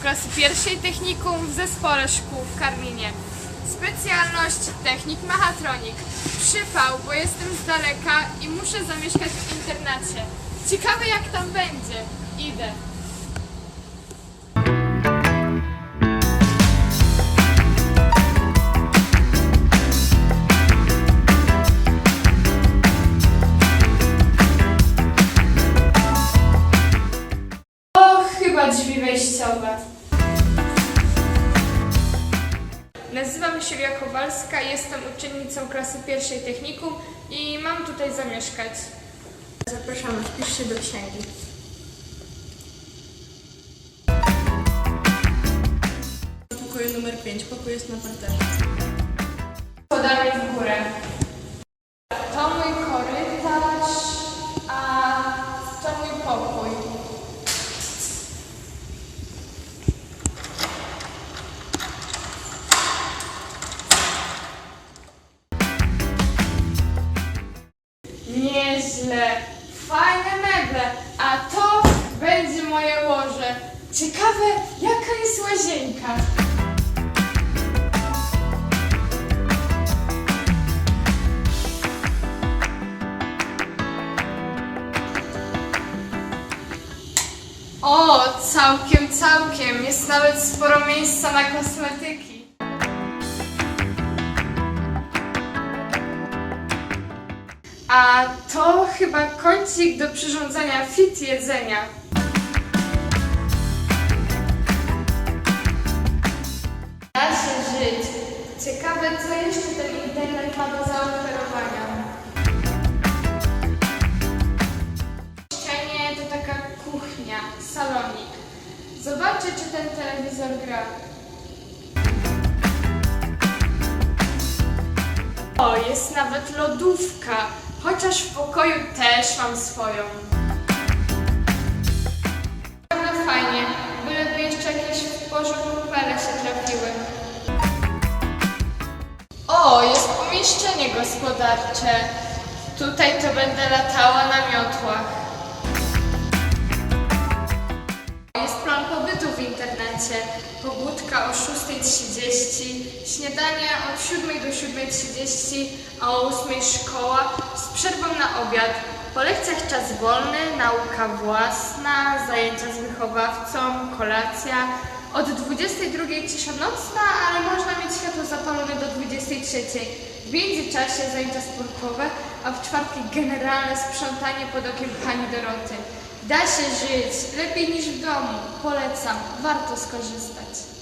klasy pierwszej technikum w zespole szkół w Karlinie. Specjalność technik mechatronik. Przypał, bo jestem z daleka i muszę zamieszkać w internacie. Ciekawe jak tam będzie. Idę. Chyba drzwi wejściowe. Nazywam się Julia Kowalska, jestem uczennicą klasy pierwszej technikum i mam tutaj zamieszkać. Zapraszamy, wpisz się do księgi. Do pokoju numer 5, pokój jest na parterze. Podamy w górę. Nieźle. Fajne meble, a to będzie moje łoże. Ciekawe, jaka jest łazienka. O, całkiem, całkiem. Jest nawet sporo miejsca na kosmetyki. A to chyba kącik do przyrządzania fit jedzenia. Da się żyć. Ciekawe, co jeszcze ten internet ma do zaoferowania. Ścianie to taka kuchnia, salonik. Zobaczę, czy ten telewizor gra. O, jest nawet lodówka, chociaż w pokoju też mam swoją. Naprawdę fajnie, byleby jeszcze jakieś w porządku kupele się trafiły. O, jest pomieszczenie gospodarcze. Tutaj to będę latała na miotłach. Jest plan pobytu w internecie. Pobudka o 6.30, śniadanie od 7 do 7.30, a o 8 szkoła z przerwą na obiad. Po lekcjach czas wolny, nauka własna, zajęcia z wychowawcą, kolacja. Od 22 cisza nocna, ale można mieć światło zapalone do 23. W międzyczasie zajęcia sportowe, a w czwartki generalne sprzątanie pod okiem pani Doroty. Da się żyć lepiej niż w domu. Polecam, warto skorzystać.